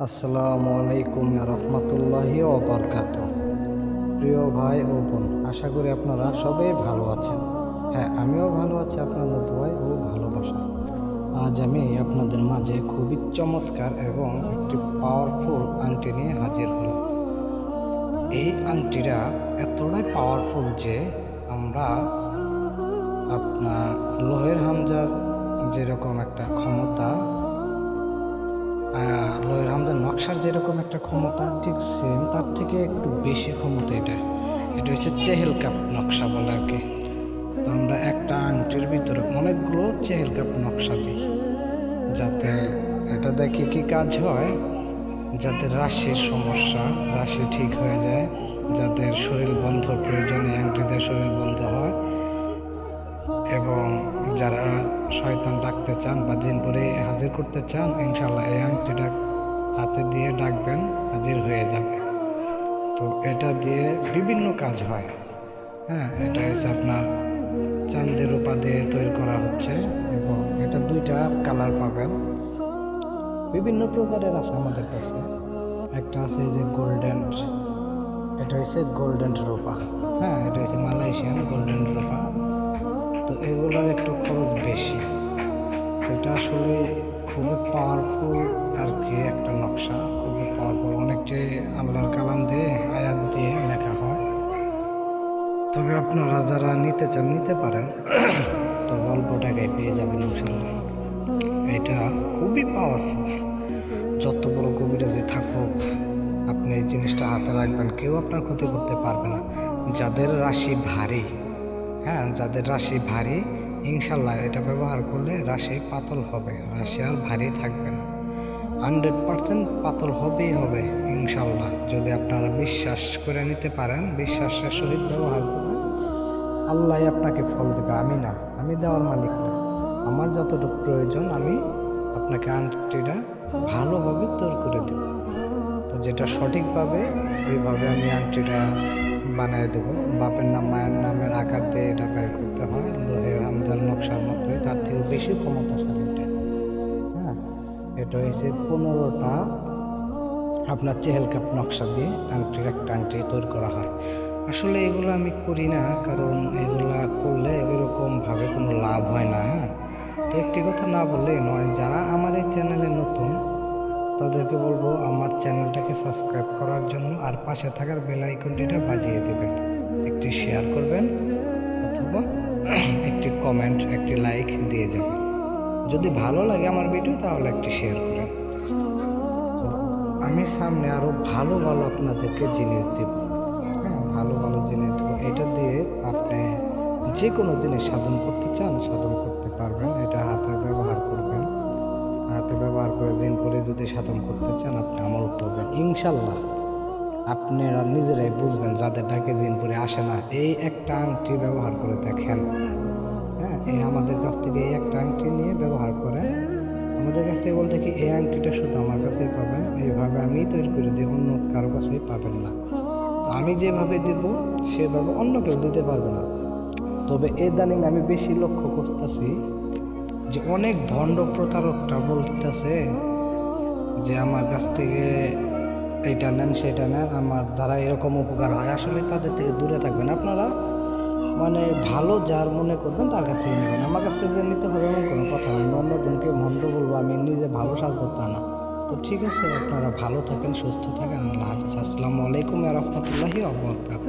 আসসালামু আলাইকুম রহমতুল্লাহি ওবরকাত প্রিয় ভাই ও বোন, আশা করি আপনারা সবাই ভালো আছেন। হ্যাঁ আমিও ভালো আছি, আপনাদের দোয়ায় ও ভালোবাসায়। আজ আমি আপনাদের মাঝে খুবই চমৎকার এবং একটি পাওয়ারফুল আংটি নিয়ে হাজির হলাম। এই আংটিটা এতটাই পাওয়ারফুল যে আমরা আপনার লোহের হামজার যেরকম একটা ক্ষমতা লোহের হামজার নকশার যেরকম একটা ক্ষমতা, ঠিক সেম তার থেকে একটু বেশি ক্ষমতা এটা। এটা হচ্ছে চেহেল কাপ নকশা বলে আর কি। তো আমরা একটা আংটির ভিতরে অনেকগুলো চেহেল কাপ নকশা দিই, যাতে এটা দেখে কি কাজ হয় যাদের রাশির সমস্যা, রাশি ঠিক হয়ে যায় যাদের শরীর বন্ধ প্রয়োজনে আংটিদের শরীর বন্ধ হয়, এবং যারা শয়তান ডাকতে চান বা জিনপুরে হাজির করতে চান ইনশাল্লাহ এই আংটিটা হাতে দিয়ে ডাকবেন, হাজির হয়ে যাবে। তো এটা দিয়ে বিভিন্ন কাজ হয়। হ্যাঁ এটা হচ্ছে আপনার চান্দের রূপা দিয়ে তৈরি করা হচ্ছে এবং এটা দুইটা কালার পাবেন। বিভিন্ন প্রকারের আছে আমাদের কাছে। একটা আছে যে গোল্ডেন, এটা হচ্ছে গোল্ডেন রূপা। হ্যাঁ এটা হচ্ছে মালয়েশিয়ান গোল্ডেন রূপা। তো এগুলোর একটু খরচ বেশি। তো এটা আসলে খুবই পাওয়ারফুল আর কি একটা নকশা, খুবই পাওয়ারফুল অনেকটাই আল্লাহর কালাম দিয়ে, আয়াত দিয়ে লেখা হয়। তবে আপনারা যারা নিতে চান, নিতে পারেন। তো অল্প টাকায় পেয়ে যাবেন ইনশাল্লাহ এটা খুবই পাওয়ারফুল যত বড় কবিরাজি থাকুক, আপনি এই জিনিসটা হাতে রাখবেন। কেউ আপনার ক্ষতি করতে পারবে না। যাদের রাশি ভারী হ্যাঁ যাদের রাশি ভারী, ইনশাল্লাহ এটা ব্যবহার করলে রাশি পাতল হবে, রাশি আর ভারী থাকবে না। হান্ড্রেড পারসেন্ট পাতল হবেই হবে, ইনশাল্লাহ। যদি আপনারা বিশ্বাস করে নিতে পারেন, বিশ্বাসের সহিত ব্যবহার করবেন, আল্লাহ আপনাকে ফল দেবে, আমি না, আমি দেওয়ার মালিক না। আমার যতটুকু প্রয়োজন, আমি আপনাকে আংটিটা ভালোভাবে তৈরি করে দেব। যেটা সঠিকভাবে ওইভাবে আমি আংটিটা বানিয়ে দেব। বাপের নাম, মায়ের নামের আকার দিয়ে এটা বের করতে হয়। লোহের আমদার নকশার মতোই, তার থেকে বেশি ক্ষমতাশালী এটা। হ্যাঁ এটা হয়েছে পনেরোটা আপনার চেহেল কাপ নকশা দিয়ে আংটি একটা আংটি তৈরি করা হয়। আসলে এগুলো আমি করি না, কারণ এগুলা করলে এরকমভাবে কোনো লাভ হয় না হ্যাঁ। তো একটি কথা না বললেই নয়, যারা আমার এই চ্যানেলে নতুন তাদেরকে বলব, আমার চ্যানেলটাকে সাবস্ক্রাইব করার জন্য আর পাশে থাকার বেল আইকনটিটা বাজিয়ে দেবেন। একটি শেয়ার করবেন অথবা একটি কমেন্ট, একটি লাইক দিয়ে যাবেন। যদি ভালো লাগে আমার ভিডিও, তাহলে একটি শেয়ার করেন। আমি সামনে আরও ভালো ভালো আপনাদেরকে জিনিস দিব। হ্যাঁ ভালো ভালো জিনিস দেবো। এটা দিয়ে আপনি যে কোনো জিনিস সাধন করতে চান, সাধন করতে পারবেন। এটা হাতে ব্যবহার করবেন। হাতে ব্যবহার করে, জিন করে যদি সাধন করতে চান, আপনি আমল করবেন। ইনশাল্লাহ আপনারা নিজেরাই বুঝবেন যাদের ডাকে জিন করে আসে না, এই একটা আংটি ব্যবহার করে দেখেন। হ্যাঁ এই আমাদের কাছ থেকে এই একটা আংটি নিয়ে ব্যবহার করেন। আমাদের কাছ থেকে বলতে কি, এই আংটিটা শুধু আমার কাছেই পাবেন, এইভাবে আমি তৈরি করে দিই অন্য কারও কাছেই পাবেন না। আমি যেভাবে দেব, সেভাবে অন্য কেউ দিতে পারবে না। তবে এ দানিং আমি বেশি লক্ষ্য করতেছি যে অনেক ভণ্ড প্রতারকটা বলতেছে যে আমার কাছ থেকে এইটা নেন, সেটা নেন, আমার দ্বারা এরকম উপকার হয়। আসলে তাদের থেকে দূরে থাকবেন আপনারা। মানে ভালো যার মনে করবেন তার কাছ থেকে নেবেন। আমার কাছে যে নিতে হবে এমন কোনো কথা নয় আমি অন্যজনকে ভণ্ড বলব, আমি নিজে ভালো সাজবো তা না। তো ঠিক আছে, আপনারা ভালো থাকেন, সুস্থ থাকেন, আল্লাহ হাফিজ। আসসালামু আলাইকুম রহমতুল্লাহি আবরকাত